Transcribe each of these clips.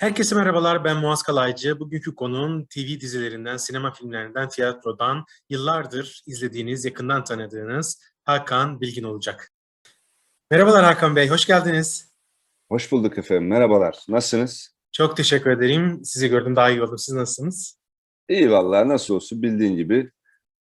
Herkese merhabalar, ben Muaz Kalaycı. Bugünkü konuğum TV dizilerinden, sinema filmlerinden, tiyatrodan yıllardır izlediğiniz, yakından tanıdığınız Hakan Bilgin olacak. Merhabalar Hakan Bey, hoş geldiniz. Hoş bulduk efendim. Merhabalar. Nasılsınız? Çok teşekkür ederim. Sizi gördüm, daha iyi oldum. Siz nasılsınız? İyi vallahi nasıl olsun bildiğin gibi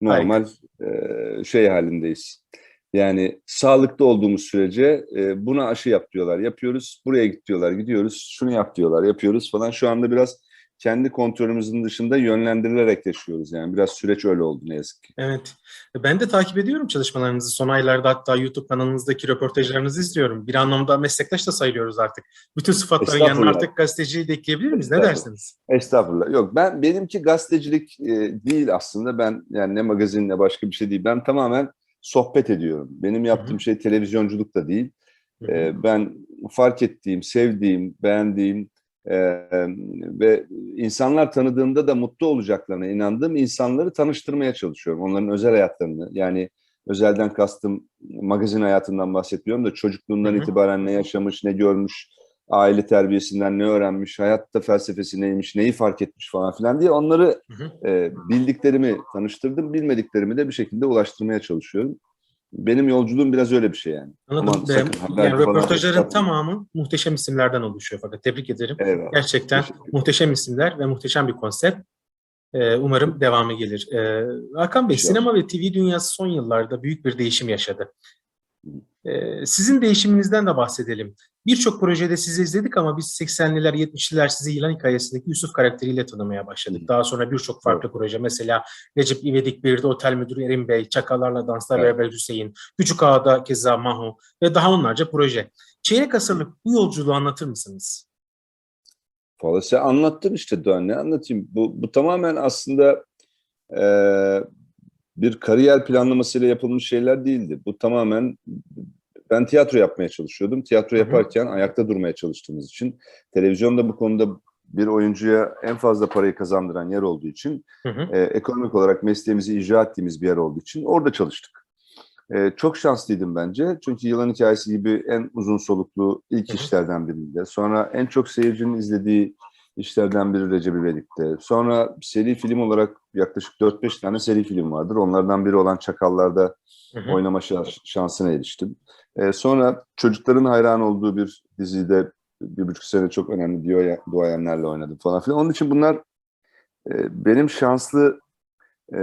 normal e, şey halindeyiz. Yani sağlıklı olduğumuz sürece e, buna aşı yap diyorlar. Yapıyoruz. Buraya git diyorlar. Gidiyoruz. Şunu yap diyorlar. Yapıyoruz falan. Şu anda biraz kendi kontrolümüzün dışında yönlendirilerek yaşıyoruz. Yani biraz süreç öyle oldu ne yazık ki. Evet. Ben de takip ediyorum çalışmalarınızı. Son aylarda hatta YouTube kanalınızdaki röportajlarınızı izliyorum. Bir anlamda meslektaş da sayılıyoruz artık. Bütün sıfatların yanına artık gazeteciyi de ekleyebilir miyiz? Ne dersiniz? Estağfurullah. Yok ben benimki gazetecilik e, değil aslında. Ben yani ne magazin ne başka bir şey değil. Ben tamamen sohbet ediyorum. Benim yaptığım şey televizyonculuk da değil. Ee, ben fark ettiğim, sevdiğim, beğendiğim e, ve insanlar tanıdığımda da mutlu olacaklarına inandığım insanları tanıştırmaya çalışıyorum. Onların özel hayatlarını yani özelden kastım magazin hayatından bahsetmiyorum da çocukluğundan Hı hı. itibaren ne yaşamış, ne görmüş, aile terbiyesinden ne öğrenmiş, hayatta felsefesi neymiş, neyi fark etmiş falan filan diye onları Hı hı. e, bildiklerimi tanıştırdım, bilmediklerimi de bir şekilde ulaştırmaya çalışıyorum. Benim yolculuğum biraz öyle bir şey yani. Anladım. Aman sakın yani falan röportajların yapmayın. tamamı muhteşem isimlerden oluşuyor fakat tebrik ederim. Eyvallah. Gerçekten muhteşem isimler ve muhteşem bir konsept. Ee, umarım devamı gelir. Ee, Hakan Bey, sinema ve TV dünyası son yıllarda büyük bir değişim yaşadı. Ee, sizin değişiminizden de bahsedelim. Birçok projede sizi izledik ama biz 80'liler, 70'liler sizi yılan hikayesindeki Yusuf karakteriyle tanımaya başladık. Daha sonra birçok farklı proje. Mesela Recep İvedik 1'de Otel Müdürü Erim Bey, Çakallarla Danslar Evet. Beraber Hüseyin, Küçük Ağa'da keza Mahu ve daha onlarca proje. Çeyrek asırlık bu yolculuğu anlatır mısınız? Valla sen anlattın işte daha ne anlatayım. Bu, bu tamamen aslında eee, bir kariyer planlamasıyla yapılmış şeyler değildi. Bu tamamen ben tiyatro yapmaya çalışıyordum. Tiyatro Hı hı. yaparken ayakta durmaya çalıştığımız için televizyonda bu konuda bir oyuncuya en fazla parayı kazandıran yer olduğu için Hı hı. e, ekonomik olarak mesleğimizi icra ettiğimiz bir yer olduğu için orada çalıştık. E, çok şanslıydım bence. Çünkü Yılan Hikayesi gibi en uzun soluklu ilk Hı hı. işlerden birinde. Sonra en çok seyircinin izlediği işlerden biri Recep İvedik'te. Sonra seri film olarak yaklaşık 4-5 tane seri film vardır. Onlardan biri olan Çakallar'da Hı hı. oynama şans- şansına eriştim. E, sonra çocukların hayran olduğu bir dizide bir buçuk sene çok önemli duaya- duayenlerle oynadım falan filan. Onun için bunlar e, benim şanslı e,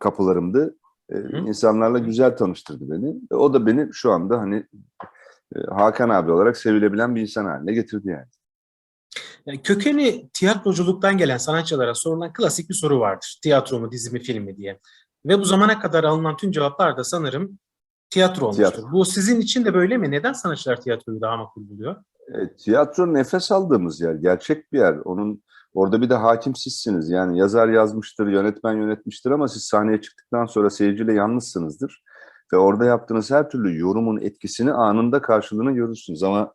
kapılarımdı. E, hı. insanlarla güzel tanıştırdı beni. E, o da beni şu anda hani e, Hakan abi olarak sevilebilen bir insan haline getirdi yani. Yani kökeni tiyatroculuktan gelen sanatçılara sorulan klasik bir soru vardır. Tiyatro mu, dizi mi, film mi diye. Ve bu zamana kadar alınan tüm cevaplar da sanırım tiyatro olmuştur. Tiyatro. Bu sizin için de böyle mi? Neden sanatçılar tiyatroyu daha makul buluyor? E, tiyatro nefes aldığımız yer, gerçek bir yer. Onun orada bir de hakim sizsiniz. Yani yazar yazmıştır, yönetmen yönetmiştir ama siz sahneye çıktıktan sonra seyirciyle yalnızsınızdır. Ve orada yaptığınız her türlü yorumun etkisini anında karşılığını görürsünüz. Ama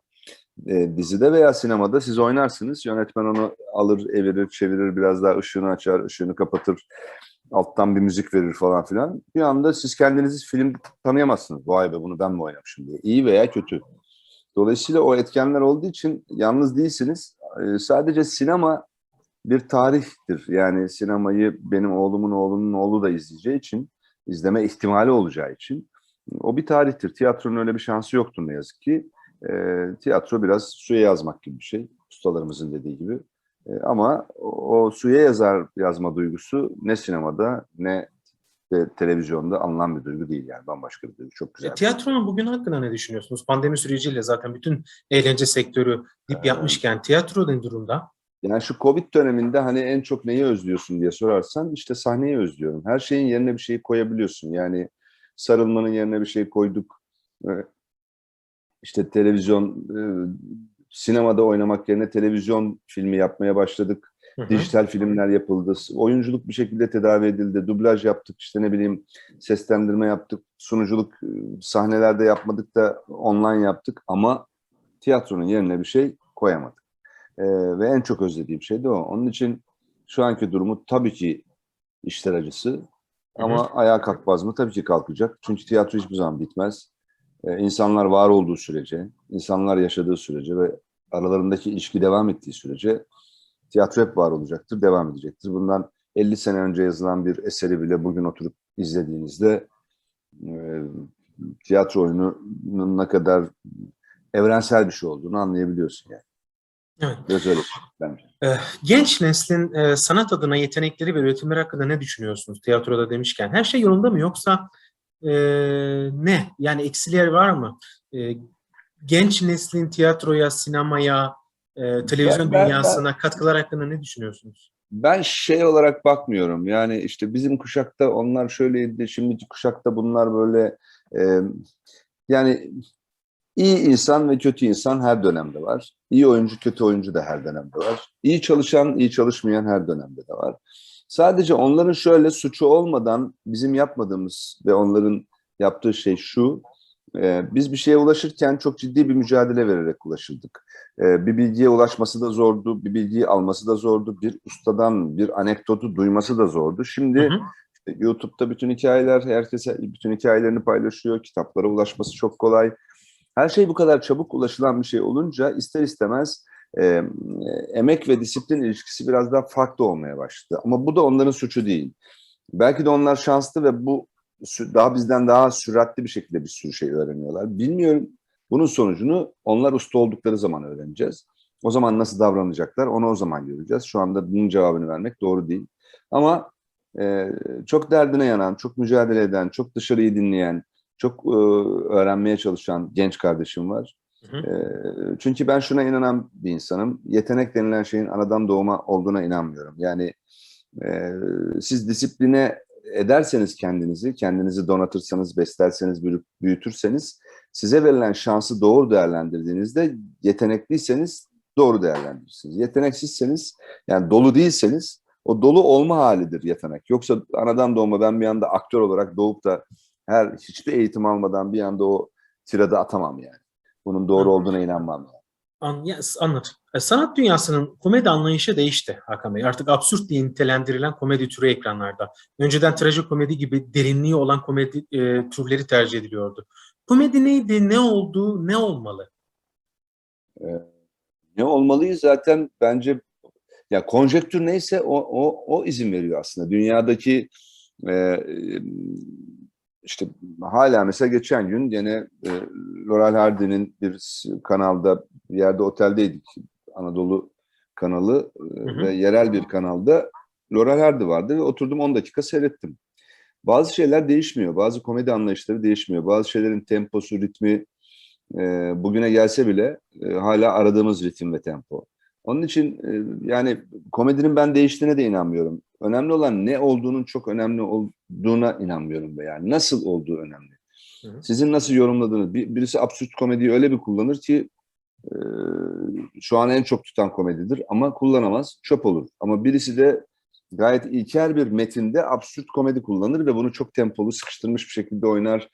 e, dizide veya sinemada siz oynarsınız. Yönetmen onu alır, evirir, çevirir, biraz daha ışığını açar, ışığını kapatır. Alttan bir müzik verir falan filan. Bir anda siz kendinizi filmde tanıyamazsınız. Vay be bunu ben mi oynamışım diye. İyi veya kötü. Dolayısıyla o etkenler olduğu için yalnız değilsiniz. Ee, sadece sinema bir tarihtir. Yani sinemayı benim oğlumun oğlunun oğlu da izleyeceği için, izleme ihtimali olacağı için o bir tarihtir. Tiyatronun öyle bir şansı yoktur ne yazık ki. Ee, tiyatro biraz suya yazmak gibi bir şey. Ustalarımızın dediği gibi. Ee, ama o, o suya yazar yazma duygusu ne sinemada ne de televizyonda alınan bir duygu değil yani bambaşka bir duygu. Çok güzel. E, tiyatronun bugün hakkında ne düşünüyorsunuz? Pandemi süreciyle zaten bütün eğlence sektörü dip yapmışken tiyatro ne durumda? Yani şu Covid döneminde hani en çok neyi özlüyorsun diye sorarsan işte sahneyi özlüyorum. Her şeyin yerine bir şey koyabiliyorsun. Yani sarılmanın yerine bir şey koyduk. İşte televizyon, e, sinemada oynamak yerine televizyon filmi yapmaya başladık. Hı hı. Dijital filmler yapıldı. Oyunculuk bir şekilde tedavi edildi. Dublaj yaptık, işte ne bileyim seslendirme yaptık. Sunuculuk e, sahnelerde yapmadık da online yaptık. Ama tiyatronun yerine bir şey koyamadık. Ee, ve en çok özlediğim şey de o. Onun için şu anki durumu tabii ki işler acısı. Ama ayağa kalkmaz mı? Tabii ki kalkacak. Çünkü tiyatro hiçbir zaman bitmez. Ee, insanlar var olduğu sürece, insanlar yaşadığı sürece ve aralarındaki ilişki devam ettiği sürece tiyatro hep var olacaktır, devam edecektir. Bundan 50 sene önce yazılan bir eseri bile bugün oturup izlediğinizde e, tiyatro oyununun ne kadar evrensel bir şey olduğunu anlayabiliyorsun yani. Evet. Biraz öyle bence. Genç neslin e, sanat adına yetenekleri ve üretimleri hakkında ne düşünüyorsunuz tiyatroda demişken? Her şey yolunda mı yoksa e, ne? Yani eksiler var mı? E, genç neslin tiyatroya, sinemaya, e, televizyon Ben- ben- dünyasına katkılar hakkında ne düşünüyorsunuz? Ben şey olarak bakmıyorum. Yani işte bizim kuşakta onlar şöyleydi, şimdiki kuşakta bunlar böyle e, yani iyi insan ve kötü insan her dönemde var. İyi oyuncu, kötü oyuncu da her dönemde var. İyi çalışan, iyi çalışmayan her dönemde de var. Sadece onların şöyle suçu olmadan bizim yapmadığımız ve onların yaptığı şey şu. e, biz bir şeye ulaşırken çok ciddi bir mücadele vererek ulaşırdık. Ee, bir bilgiye ulaşması da zordu, bir bilgiyi alması da zordu, bir ustadan bir anekdotu duyması da zordu. Şimdi Hı hı. işte YouTube'da bütün hikayeler, herkese bütün hikayelerini paylaşıyor, kitaplara ulaşması çok kolay. Her şey bu kadar çabuk ulaşılan bir şey olunca ister istemez e, emek ve disiplin ilişkisi biraz daha farklı olmaya başladı. Ama bu da onların suçu değil. Belki de onlar şanslı ve bu daha bizden daha süratli bir şekilde bir sürü şey öğreniyorlar. Bilmiyorum. Bunun sonucunu onlar usta oldukları zaman öğreneceğiz. O zaman nasıl davranacaklar onu o zaman göreceğiz. Şu anda bunun cevabını vermek doğru değil. Ama e, çok derdine yanan, çok mücadele eden, çok dışarıyı dinleyen, çok e, öğrenmeye çalışan genç kardeşim var. E, çünkü ben şuna inanan bir insanım. Yetenek denilen şeyin anadan doğma olduğuna inanmıyorum. Yani e, siz disipline ederseniz kendinizi, kendinizi donatırsanız, beslerseniz, büyü- büyütürseniz size verilen şansı doğru değerlendirdiğinizde yetenekliyseniz doğru değerlendirirsiniz. Yeteneksizseniz yani dolu değilseniz o dolu olma halidir yetenek. Yoksa anadan doğma ben bir anda aktör olarak doğup da her hiçbir eğitim almadan bir anda o tiradı atamam yani. Bunun doğru olduğuna inanmam. An, ya, anladım. E, sanat dünyasının komedi anlayışı değişti Hakan Bey. Artık absürt diye nitelendirilen komedi türü ekranlarda. Önceden trajikomedi gibi derinliği olan komedi e, türleri tercih ediliyordu. Komedi neydi, ne oldu, ne olmalı? Ne olmalıyız zaten bence ya konjektür neyse o, o, o izin veriyor aslında. Dünyadaki e, işte hala mesela geçen gün gene e, Laurel Hardy'nin bir kanalda bir yerde oteldeydik. Anadolu kanalı e, Hı hı. ve yerel bir kanalda Laurel Hardy vardı ve oturdum 10 dakika seyrettim. Bazı şeyler değişmiyor. Bazı komedi anlayışları değişmiyor. Bazı şeylerin temposu, ritmi e, bugüne gelse bile e, hala aradığımız ritim ve tempo. Onun için e, yani komedinin ben değiştiğine de inanmıyorum. Önemli olan ne olduğunun çok önemli olduğuna inanmıyorum be yani. Nasıl olduğu önemli. Hı hı. Sizin nasıl yorumladığınız, bir, birisi absürt komediyi öyle bir kullanır ki e, şu an en çok tutan komedidir ama kullanamaz, çöp olur. Ama birisi de gayet ilkel bir metinde absürt komedi kullanır ve bunu çok tempolu, sıkıştırmış bir şekilde oynar.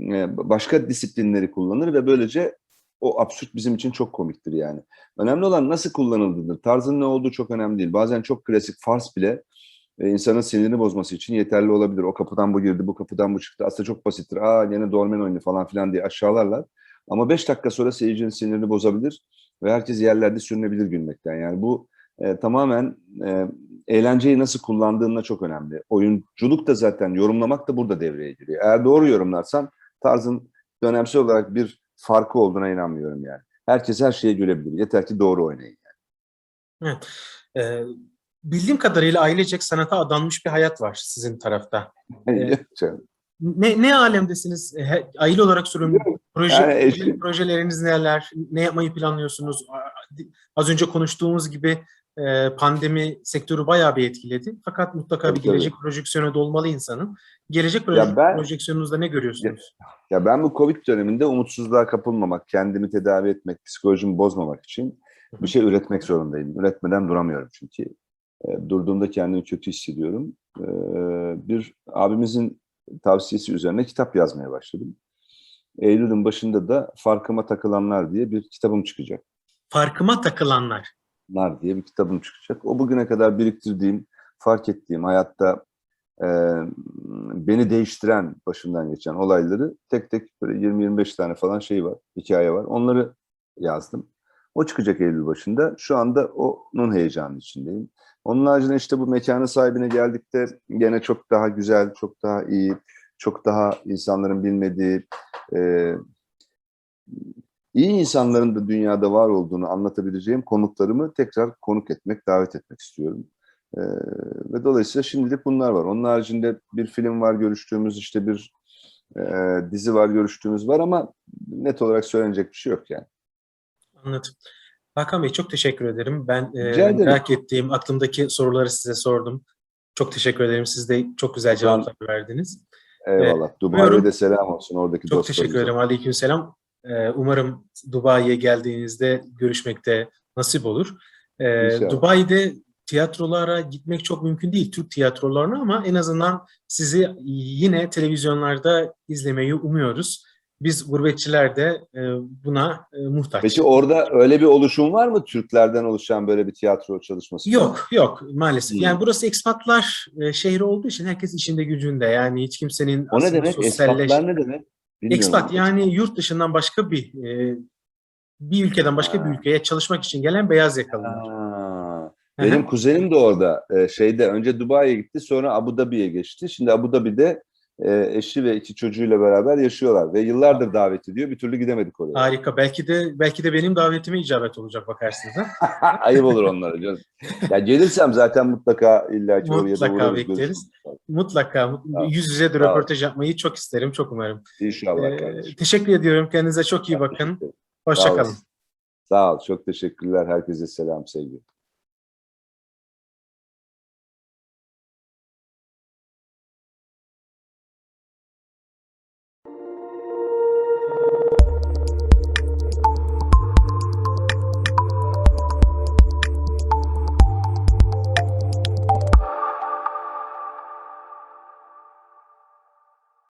E, başka disiplinleri kullanır ve böylece o absürt bizim için çok komiktir yani. Önemli olan nasıl kullanıldığıdır. Tarzın ne olduğu çok önemli değil. Bazen çok klasik fars bile e, insanın sinirini bozması için yeterli olabilir. O kapıdan bu girdi, bu kapıdan bu çıktı. Aslında çok basittir. Aa yine dolmen oyunu falan filan diye aşağılarlar. Ama beş dakika sonra seyircinin sinirini bozabilir ve herkes yerlerde sürünebilir gülmekten. Yani bu e, tamamen e, eğlenceyi nasıl kullandığınla çok önemli. Oyunculuk da zaten yorumlamak da burada devreye giriyor. Eğer doğru yorumlarsan tarzın dönemsel olarak bir farkı olduğuna inanmıyorum yani. Herkes her şeyi görebilir. Yeter ki doğru oynayın. Evet. E, bildiğim kadarıyla ailecek sanata adanmış bir hayat var sizin tarafta. Yani. Ne, ne alemdesiniz? E, aile olarak soruyorum. Proje, Yani eşim- projeleriniz neler? Ne yapmayı planlıyorsunuz? Az önce konuştuğumuz gibi e, pandemi sektörü bayağı bir etkiledi. Fakat mutlaka Tabii, bir gelecek projeksiyonu da olmalı insanın. Gelecek proje, ben- projeksiyonunuzda ne görüyorsunuz? Ya ben bu Covid döneminde umutsuzluğa kapılmamak, kendimi tedavi etmek, psikolojimi bozmamak için bir şey üretmek zorundayım. Üretmeden duramıyorum çünkü. E, durduğumda kendimi kötü hissediyorum. E, bir abimizin tavsiyesi üzerine kitap yazmaya başladım. Eylül'ün başında da Farkıma Takılanlar diye bir kitabım çıkacak. Farkıma takılanlar. Nar diye bir kitabım çıkacak. O bugüne kadar biriktirdiğim, fark ettiğim hayatta e, beni değiştiren başından geçen olayları tek tek böyle 20-25 tane falan şey var, hikaye var. Onları yazdım. O çıkacak Eylül başında. Şu anda onun heyecanı içindeyim. Onun haricinde işte bu mekanın sahibine geldikte gene çok daha güzel, çok daha iyi, çok daha insanların bilmediği, e, iyi insanların da dünyada var olduğunu anlatabileceğim konuklarımı tekrar konuk etmek, davet etmek istiyorum. E, ve dolayısıyla şimdilik bunlar var. Onun haricinde bir film var görüştüğümüz, işte bir e, dizi var görüştüğümüz var ama net olarak söylenecek bir şey yok yani. Anladım. Hakan Bey çok teşekkür ederim. Ben e, merak ettiğim, aklımdaki soruları size sordum. Çok teşekkür ederim. Siz de çok güzel cevaplar verdiniz. Eyvallah. Dubai'ye umuyorum- de selam olsun oradaki Çok teşekkür ederim. Aleykümselam. Ee, umarım Dubai'ye geldiğinizde görüşmekte nasip olur. Ee, İnşallah. Dubai'de tiyatrolara gitmek çok mümkün değil, Türk tiyatrolarına ama en azından sizi yine televizyonlarda izlemeyi umuyoruz. Biz gurbetçiler de e, buna e, muhtaç. Peki orada öyle bir oluşum var mı? Türklerden oluşan böyle bir tiyatro çalışması? Yok, yok maalesef. Hmm. Yani burası ekspatlar e, şehri olduğu için herkes işinde gücünde. Yani hiç kimsenin O ne demek? sosyalleş- Ekspatlar ne demek? Bilmiyorum. Expat yani yurt dışından başka bir e, bir ülkeden başka bir Ha. ülkeye çalışmak için gelen beyaz yakalılar. Ha. Benim kuzenim de orada e, şeyde önce Dubai'ye gitti sonra Abu Dhabi'ye geçti. Şimdi Abu Dhabi'de e, eşi ve iki çocuğuyla beraber yaşıyorlar ve yıllardır davet ediyor. Bir türlü gidemedik oraya. Harika. Belki de belki de benim davetime icabet olacak bakarsınız. Ha? Ayıp olur onlara canım. Ya gelirsem zaten mutlaka illa ki oraya da Mutlaka bekleriz. Mutlaka mut- Tamam. yüz yüze de Tamam. röportaj yapmayı çok isterim. Çok umarım. İnşallah Ee, kardeşim. teşekkür ediyorum. Kendinize çok iyi bakın. Sağ Hoşçakalın. olasın. Sağ ol. Çok teşekkürler. Herkese selam, sevgi.